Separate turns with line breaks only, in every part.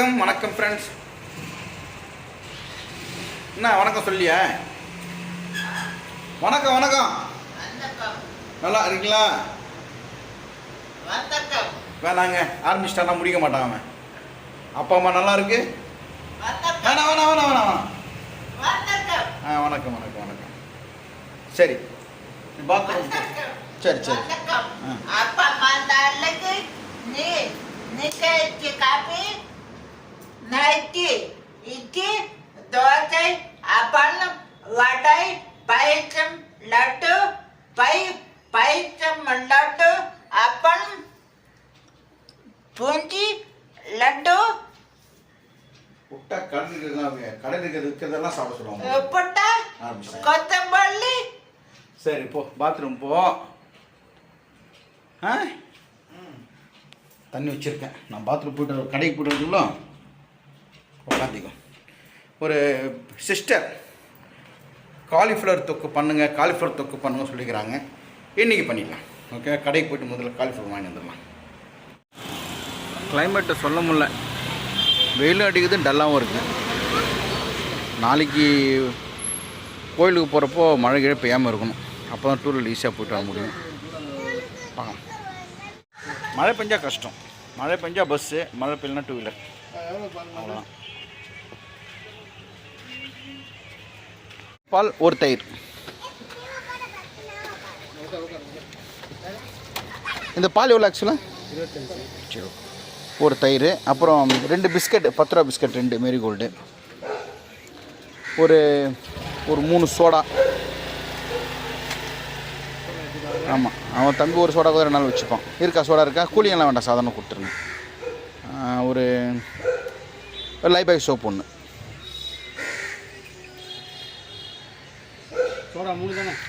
வணக்கம் வணக்கம் ஃப்ரெண்ட்ஸ் என்ன வணக்கம் சொல்லியா? வணக்கம் வணக்கம். நல்லா இருக்கீங்களா? வேணாங்க ஆரம்பிச்சிட்டானா முடிக்க மாட்டான் அவன். அப்பா அம்மா நல்லா இருக்கு? வேணாம் வேணாம் வேணாம் வேணாம் ஆ வணக்கம் வணக்கம் வணக்கம். சரி. பாத்ரூம் சரி சரி. ஆ.
அப்பா அம்மா நீ நிக்கி காப்பி. நைட்டி இட்லி தோசை அப்பளம் வடை பயிற்றம் லட்டு பை பயிற்றம் லட்டு அப்பளம் பூஞ்சி லட்டு
விட்டா கடல் இருக்கிறதெல்லாம் கடல் இருக்கிறது இருக்கிறதெல்லாம் சாப்பிட சொல்லுவாங்க
உப்புட்ட
ஆரம்பிச்சிட்டாங்க.
கொத்தமல்லி
சரி போ பாத்ரூம் போ. ஆ? தண்ணி வச்சுருக்கேன். நான் பாத்ரூம் போயிட்டு கடைக்கு போயிட்டு வரதுக்குள்ள உட்காந்துக்கும் ஒரு சிஸ்டர் காலிஃப்ளவர் தொக்கு பண்ணுங்கள் காலிஃப்ளவர் தொக்கு பண்ணுங்க சொல்லிக்கிறாங்க. இன்றைக்கி பண்ணிடலாம். ஓகே கடைக்கு போயிட்டு முதல்ல காலிஃப்ளவர் வாங்கி வந்துடலாம். கிளைமேட்டை சொல்ல முடில வெயிலும் அடிக்குது டல்லாகவும் இருக்குது நாளைக்கு கோயிலுக்கு போகிறப்போ மழை கீழே பெய்யாமல் இருக்கணும். அப்போ தான் டூரில் ஈஸியாக போய்ட்டு வர முடியும். பார்க்கலாம். மழை பெஞ்சால் கஷ்டம். மழை பெஞ்சால் பஸ்ஸு மழை பெய்யலாம் டூ வீலர் அவ்வளோதான் பால் ஒரு தயிர். இந்த பால் எவ்வளோ ஆக்சுவலாக சரி ஒரு தயிர். அப்புறம் ரெண்டு பிஸ்கட் பத்து ரூபா பிஸ்கட் ரெண்டு மேரிகோல்டு ஒரு ஒரு மூணு சோடா. ஆமாம் அவன் தம்பி ஒரு சோடா கூட ரெண்டு நாள் வச்சுப்பான். இருக்கா சோடா இருக்கா? கூலிங்கெல்லாம் வேண்டாம் சாதாரண கொடுத்துருங்க. ஒரு ஒரு லைபாய் சோப் ஒன்று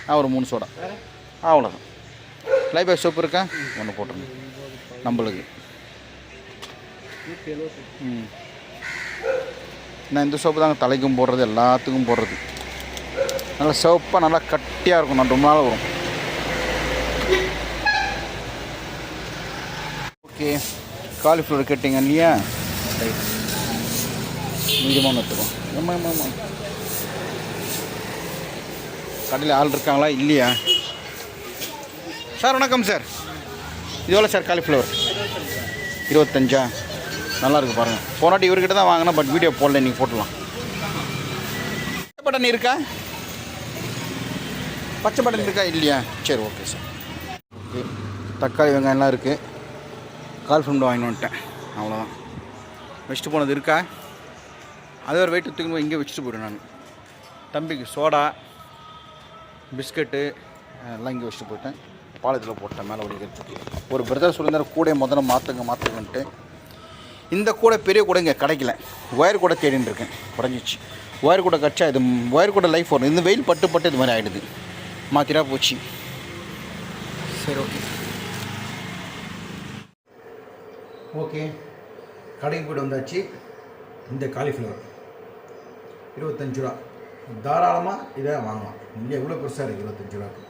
ஆ ஒரு மூணு சோடா. அவ்வளோதான் லைபாய் சோப் இருக்கா? ஒன்று போட்டுருங்க. நம்மளுக்கு. ம். நான் இந்த சோப்பு தாங்க தலைக்கும் போடுறது எல்லாத்துக்கும் போடுறது. நல்லா சிவப்பாக நல்லா கட்டியாக இருக்கும். நான் ரொம்ப நாள் வரும். ஓகே காலிஃப்ளவர் கேட்டிங்க இல்லையா ரைட் மீடியமாக எடுத்துக்கோ. ஆமாம் ஆமாம் ஆமாம் கடையில் ஆள் இருக்காங்களா இல்லையா? சார் வணக்கம் சார். இது எவ்வளோ சார் காலிஃப்ளவர் இருபத்தஞ்சா? நல்லாயிருக்கு பாருங்கள் போனாட்டி இவர்கிட்ட தான் வாங்கினேன் பட் வீடியோ போடல நீங்கள் போட்டலாம் பச்சை பட்டன் இருக்கா? பச்சை பட்டன் இருக்கா இல்லையா? சரி ஓகே சார் ஓகே தக்காளி வெங்காயம்லாம் இருக்குது கால் ஃப்ரெண்டு வாங்கிட்டு வந்துட்டேன். அவ்வளோதான் வச்சுட்டு போனது இருக்கா? அது ஒரு வெயிட்டு தூக்கி இங்கே வச்சுட்டு போயிடுவேன் நான். தம்பிக்கு சோடா. பிஸ்கட்டு எல்லாம் இங்கே வச்சுட்டு போயிட்டேன். பாலத்தில் போட்டேன் மேலே வடிக்கிறதுக்கு ஒரு பிரதர் சொல்லியிருந்தார் கூடையை முதல்ல மாற்றுங்க மாற்றுங்கன்ட்டு இந்த கூடை பெரிய கூடை இங்கே கிடைக்கல. ஒயர் கூட தேடின்னு இருக்கேன். குறைஞ்சிச்சு. ஒயர் கூட கிடச்சா இது ஒயர் கூட லைஃப் வரும். இந்த வெயில் பட்டு பட்டு இது மாதிரி ஆகிடுது மாற்றிடா போச்சு. சரி ஓகே ஓகே கடைக்கு போய்ட்டு வந்தாச்சு. இந்த காலிஃப்ளவர் இருபத்தஞ்சு ரூபா. தாராளமாக இதை வாங்கலாம். இங்கே எவ்வளோ பெருசாக இருக்குது இருபத்தஞ்சு ரூபாய்க்கு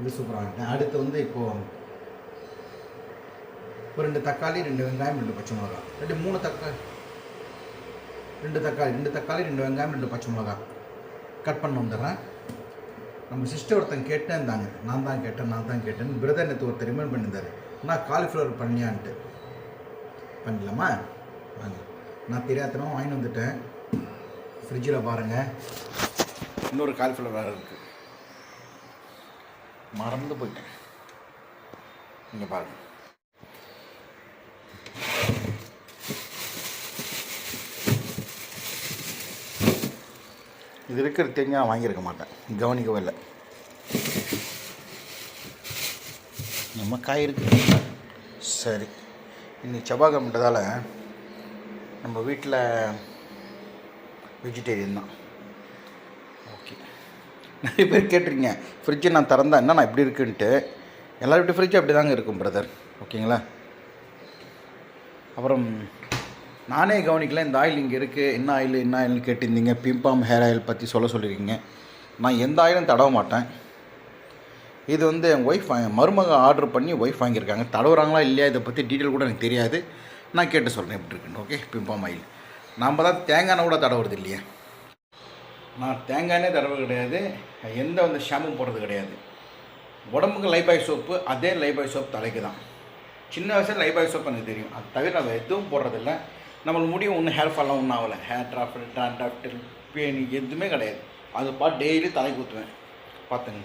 இது சூப்பராக வாங்கிட்டேன் அடுத்து வந்து இப்போது ஒரு ரெண்டு தக்காளி ரெண்டு வெங்காயம் ரெண்டு பச்சை மிளகா. ரெண்டு மூணு தக்காளி ரெண்டு தக்காளி ரெண்டு தக்காளி ரெண்டு வெங்காயம் ரெண்டு பச்சை மிளகா. கட் பண்ண வந்துடுறேன். நம்ம சிஸ்டர் ஒருத்தன் கேட்டேன் இருந்தாங்க நான் தான் கேட்டேன் நான் தான் கேட்டேன். பிரதர் நேற்று ஒருத்தர் ரிமைண்ட் பண்ணியிருந்தார். நான் காலிஃப்ளவர் பண்ணியான்ட்டு. பண்ணலாமா வாங்க. நான் தெரியாதனமா வாங்கி வந்துட்டேன். ஃப்ரிட்ஜில் பாருங்கள் இன்னொரு காலிஃப்ளவர் வேறு இருக்குது மறந்து போயிட்டேன். இங்கே பாருங்கள் இது இருக்கிற தெரிஞ்சு வாங்கியிருக்க மாட்டேன். கவனிக்கவே இல்லை. நம்ம காய் இருக்கு. சரி. இன்னைக்கு செவ்வாய்க்கிழமைன்றதால நம்ம வீட்டில் வெஜிடேரியன் தான். ஓகே நிறைய பேர் கேட்டிருக்கீங்க ஃப்ரிட்ஜை நான் திறந்தா என்ன நான் இப்படி இருக்குன்ட்டு? எல்லார் வீட்டு ஃப்ரிட்ஜ் அப்படி தாங்க இருக்கும் பிரதர் ஓகேங்களா அப்புறம் நானே கவனிக்கல இந்த ஆயில் இங்கே இருக்குது என்ன ஆயில் என்ன ஆயில்னு கேட்டிருந்தீங்க. பிம்பாம் ஹேர் ஆயில் பற்றி சொல்ல சொல்லியிருக்கீங்க நான் எந்த ஆயிலும் தடவ மாட்டேன். இது வந்து என் ஒய்ஃப் மருமக ஆர்டர் பண்ணி ஒய்ஃப் வாங்கியிருக்காங்க. தடவுறாங்களா இல்லையா? இதை பற்றி டீட்டெயில் கூட எனக்கு தெரியாது. நான் கேட்டு சொல்கிறேன் எப்படி இருக்குன்னு ஓகே பிம்பாம் ஆயில் நாம் தான் தேங்காய் எண்ணெய் கூட தடவுறது இல்லையா. நான் தேங்காய் எண்ணெய் தடவை கிடையாது. எந்த வந்து ஷாம்பும் போடுறது கிடையாது. உடம்புக்கு லைபாய் சோப்பு அதே லைபாய் சோப் தலைக்கு தான் சின்ன வயசில் லைபாய் சோப் எனக்கு தெரியும். அது தவிர நம்ம எதுவும் போடுறதில்ல. நம்மளுக்கு முடியும் ஒன்றும் ஹேர் ஃபால்லாம் ஒன்றும் ஆகலை. ஹேர் ட்ராஃப்ட் டான்டாஃப்ட் பேனி எதுவுமே கிடையாது. அது பார்த்து டெய்லி தலைக்கு ஊற்றுவேன் பார்த்துங்க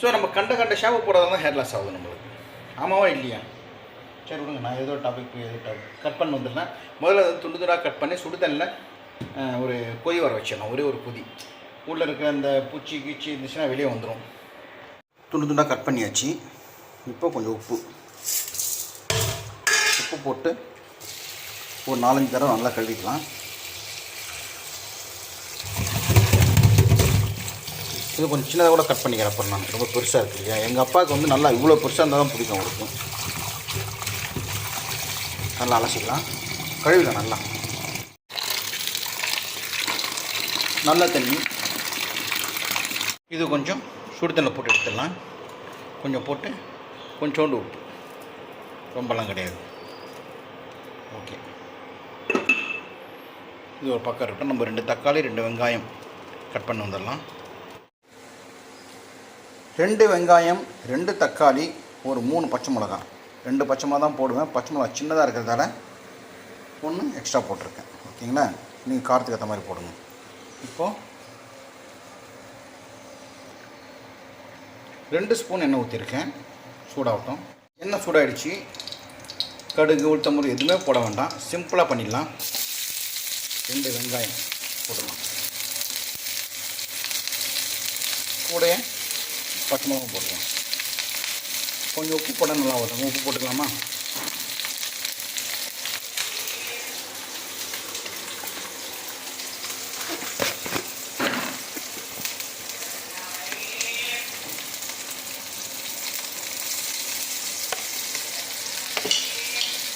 ஸோ நம்ம கண்ட கண்ட ஷாம்பு போடுறது தான் ஹேர் லாஸ் ஆகுது நம்மளுக்கு. ஆமாவா இல்லையா? சரி விடுங்க நான் ஏதோ டாபிக் ஏதோ டாபிக் கட் பண்ண வந்துடுறேன் முதல்ல அது துண்டு துண்டாக கட் பண்ணி சுடுதண்ணில் ஒரு கொதி வர வச்சிடணும். ஒரே ஒரு கொதி. உள்ளே இருக்க அந்த பூச்சி கீச்சி இருந்துச்சுன்னா வெளியே வந்துடும் துண்டு துண்டாக கட் பண்ணியாச்சு. இப்போ கொஞ்சம் உப்பு. உப்பு போட்டு ஒரு நாலஞ்சு தடவை நல்லா கழுவிக்கலாம். இது கொஞ்சம் சின்னதாக கூட கட் பண்ணிக்கிறேன் அப்புறம் நான். ரொம்ப பெருசாக இருக்கு இல்லையா? எங்கள் அப்பாவுக்கு வந்து நல்லா இவ்வளோ பெருசாக இருந்தால் தான் பிடிக்கும் அவருக்கும் நல்லா அலசிக்கலாம் கழுவிக்கலாம் நல்லா. நல்ல தண்ணி. இது கொஞ்சம் சுடு தண்ணி போட்டு எடுத்துடலாம். கொஞ்சம் போட்டு கொஞ்சோண்டு உப்பு. ரொம்பலாம் கிடையாது. ஓகே. இது ஒரு பக்கம் இருக்கட்டும். நம்ம ரெண்டு தக்காளி ரெண்டு வெங்காயம் கட் பண்ணி வந்துடலாம். ரெண்டு வெங்காயம் ரெண்டு தக்காளி ஒரு மூணு பச்சை மிளகா ரெண்டு பச்சை மிளகா தான் போடுவேன். பச்சை மிளகா சின்னதாக இருக்கிறதால ஒன்று எக்ஸ்ட்ரா போட்டிருக்கேன். ஓகேங்களா? நீங்கள் காரத்துக்கு ஏற்ற மாதிரி போடுங்க. இப்போது ரெண்டு ஸ்பூன் எண்ணெய் ஊற்றிருக்கேன் சூடாகட்டும். எண்ணெய் சூடாகிடுச்சு கடுகு உளுத்தம்பூர் எதுவுமே போட வேண்டாம். சிம்பிளாக பண்ணிடலாம். ரெண்டு வெங்காயம் போடலாம் கூட பச்சை மிளகா போட்டுக்கலாம். கொஞ்சம் உப்பு போட நல்லா வரும். உப்பு போட்டுக்கலாமா?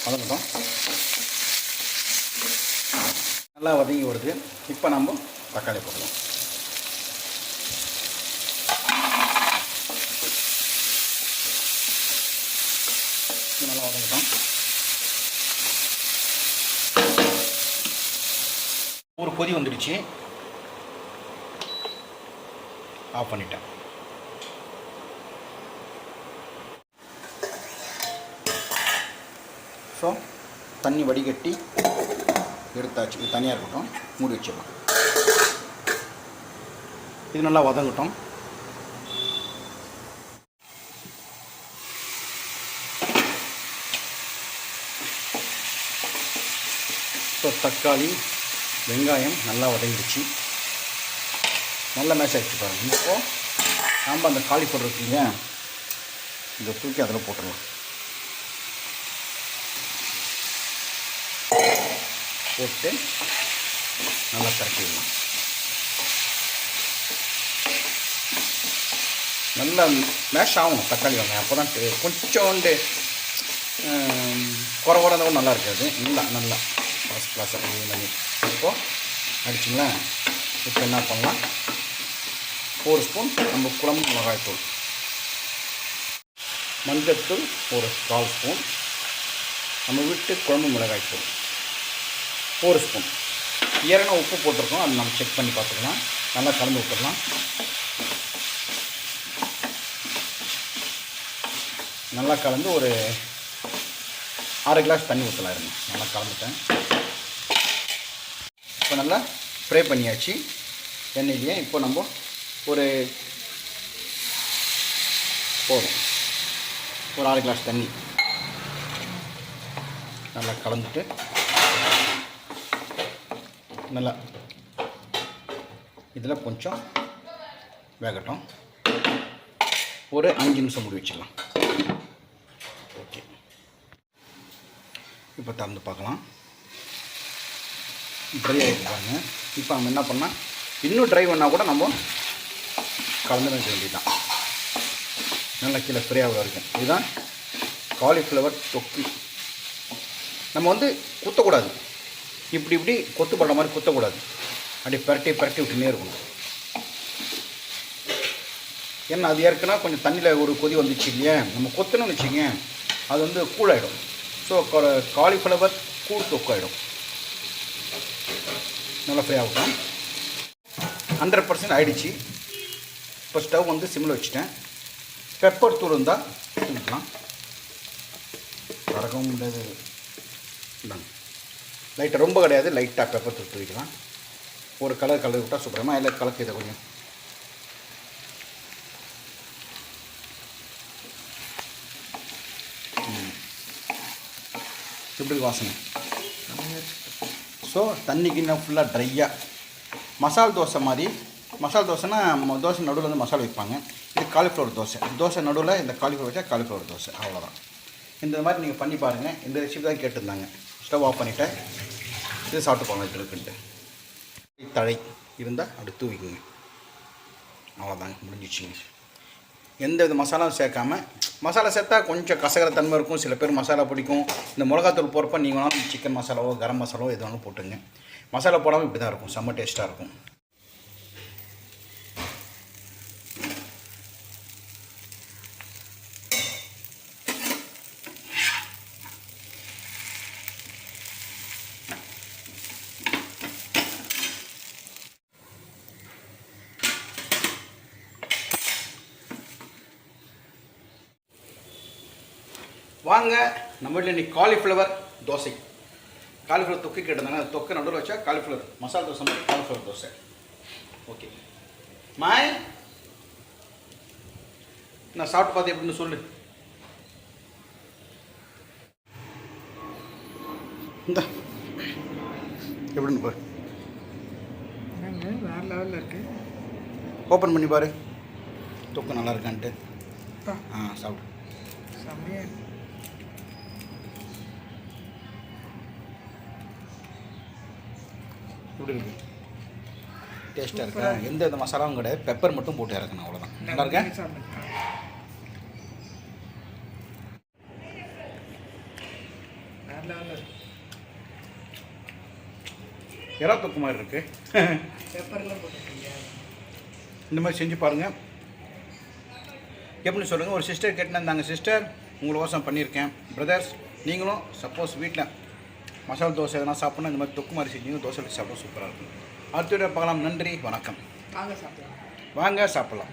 வதங்கட்டும் நல்லா வதங்கி வருது. இப்போ நம்ம தக்காளி போடலாம் இது நல்லா வதங்கட்டும் ஒரு கொதி வந்துடுச்சு. ஆஃப் பண்ணிட்டேன். ஸோ தண்ணி வடிகட்டி எடுத்தாச்சு. இது தனியாக இருக்கட்டும். மூடி வச்சிடலாம். இது நல்லா வதங்கட்டும். ஸோ தக்காளி வெங்காயம் நல்லா வதங்கிடுச்சு. நல்லா மேஷ் ஆகிடுச்சு பாருங்கள் இப்போது நாம் அந்த காலிஃப்ளவர் இருக்கு இந்த இதை தூக்கி அதில் போட்டுடலாம். போட்டு நல்லா கரட்டிடலாம் நல்லா மேஷ் ஆகணும் தக்காளி வெங்காயம். அப்போ தான் கொஞ்சோண்டு குறை குறைந்தவும் நல்லா இருக்காது. நல்லா நல்லா. ஃபஸ்ட் கிளாஸாக பண்ணி இப்போது அடிச்சுங்களா? இப்போ என்ன பண்ணலாம்? ஒரு ஸ்பூன் நம்ம குழம்பு மிளகாய்த்தூள் மஞ்சத்தூள் ஒரு கால் ஸ்பூன். நம்ம வீட்டு குழம்பு மிளகாய்த்தூள் ஒரு ஸ்பூன். ஏற்கனவே உப்பு போட்டிருக்கோம். அது நம்ம செக் பண்ணி பார்த்துக்கலாம். நல்லா கலந்து விட்டுடலாம். நல்லா கலந்து ஒரு அரை கிளாஸ் தண்ணி ஊற்றலாம் இருங்க. நல்லா கலந்துட்டேன். இப்போ நல்லா ஃப்ரை பண்ணியாச்சு. எண்ணெயிலேயே இப்போ நம்ம ஒரு போதும். ஒரு ஆறு கிளாஸ் தண்ணி. நல்லா கலந்துட்டு நல்லா இதில் கொஞ்சம் வேகட்டும். ஒரு அஞ்சு நிமிஷம் முடி வச்சிடலாம். ஓகே. இப்போ திறந்து பார்க்கலாம். ட்ரை ஆகிட்டு பாருங்க இப்போ நம்ம என்ன பண்ணால் இன்னும் ட்ரை பண்ணால் கூட நம்ம கலந்து வைக்க வேண்டியதுதான். நல்லா கீழே ஃப்ரீ இருக்கும் இதுதான் காலிஃப்ளவர் தொக்கு நம்ம வந்து குத்தக்கூடாது. இப்படி இப்படி கொத்து படுற மாதிரி குத்தக்கூடாது. அப்படியே பரட்டி பரட்டி விட்டுனே இருக்கணும். ஏன்னா அது ஏற்கனவே கொஞ்சம் தண்ணியில் ஒரு கொதி வந்துச்சு இல்லையா? நம்ம கொத்தணும்னு வச்சுங்க அது வந்து கூழாயிடும் ஸோ காலிஃப்ளவர் கூழ் தொக்காயிடும். நல்லா ஃப்ரை ஆகட்டும். ஹண்ட்ரட் பர்சன்ட் ஆகிடுச்சு இப்போ ஸ்டவ் வந்து சிம்மில் வச்சுட்டேன். பெப்பர் தூள் இருந்தால் தூக்கிக்கலாம் கரகவும் முடியாது. இந்தாங்க. லைட்டாக ரொம்ப கிடையாது. லைட்டாக பெப்பர் தூள் தூக்கலாம் ஒரு கலர் கலர் விட்டால் சூப்பரமாக எல்லாம் கலக்கு இதை கொஞ்சம். ம். எப்படி வாசனை. ஸோ தண்ணி கிண்ணம் ஃபுல்லாக ட்ரையாக மசால் தோசை மாதிரி. மசால் தோசைனா தோசை நடுவில் வந்து மசாலா வைப்பாங்க. இது காலிஃப்ளவர் தோசை. தோசை நடுவில் இந்த காலிஃப்ளவர் வச்சா காலிஃப்ளவர் தோசை. அவ்வளோதான் இந்த மாதிரி நீங்கள் பண்ணி பாருங்கள் இந்த ரெசிபி தான் கேட்டிருந்தாங்க. ஸ்டவ் ஆஃப் பண்ணிவிட்டேன் இது சாப்பிட்டு போகலாம் இருக்குன்ட்டு. தழை இருந்தால் அப்படி தூவிக்குங்க அவ்வளோதாங்க முடிஞ்சிச்சுங்க எந்த வித மசாலாவும் சேர்க்காம மசாலா சேர்த்தா கொஞ்சம் கசகர தன்மை இருக்கும். சில பேர் மசாலா பிடிக்கும். இந்த மிளகாத்தூள் போகிறப்ப நீங்கள் வேணாலும் சிக்கன் மசாலாவோ கரம் மசாலாவோ எது வேணாலும் போட்டுங்க. மசாலா போடாமல் இப்படி தான் இருக்கும். செம்ம டேஸ்ட்டாக இருக்கும். வாங்க. நம்ம வீட்டில் இன்னைக்கு காலிஃப்ளவர் தோசை. காலிஃப்ளவர் தொக்கு கேட்டிருந்தாங்க. அந்த தொக்கை நடுவில் வச்சா காலிஃப்ளவர் மசாலா தோசை மாதிரி காலிஃப்ளவர் தோசை. ஓகே மாய் நான் சாப்பிட்டு பார்த்து எப்படின்னு சொல்லு. இந்த. எப்படின்னு பாரு.
வேறு லெவலில் இருக்கு.
ஓப்பன் பண்ணி பாரு. தொக்கு நல்லா இருக்கான்ட்டு. ஆ சாப்பிடு.
செம்மையாக இருக்கு?
எப்படி இருக்கு? டேஸ்ட்டாக இருக்கா. எந்த வித மசாலாவும் கிடையாது. பெப்பர் மட்டும் போட்டு இறக்கணும் அவ்வளோதான் நல்லா இருக்கேன் இறா தொக்கு மாதிரி இருக்கு. இந்த மாதிரி செஞ்சு பாருங்கள் எப்படின்னு சொல்லுங்கள் ஒரு சிஸ்டர் கேட்டிருந்தாங்க சிஸ்டர் உங்களை யோசனை பண்ணியிருக்கேன். பிரதர்ஸ் நீங்களும் சப்போஸ் வீட்டில் மசாலா தோசை எதனா சாப்பிட்ணும் இந்த மாதிரி தொக்கு மாதிரி செஞ்சீங்க தோசை வச்சு சாப்பிட சூப்பராக இருக்கும். அடுத்த வீடியோ பார்க்கலாம். நன்றி. வணக்கம்.
வாங்க சாப்பிடலாம்.
வாங்க சாப்பிட்லாம்.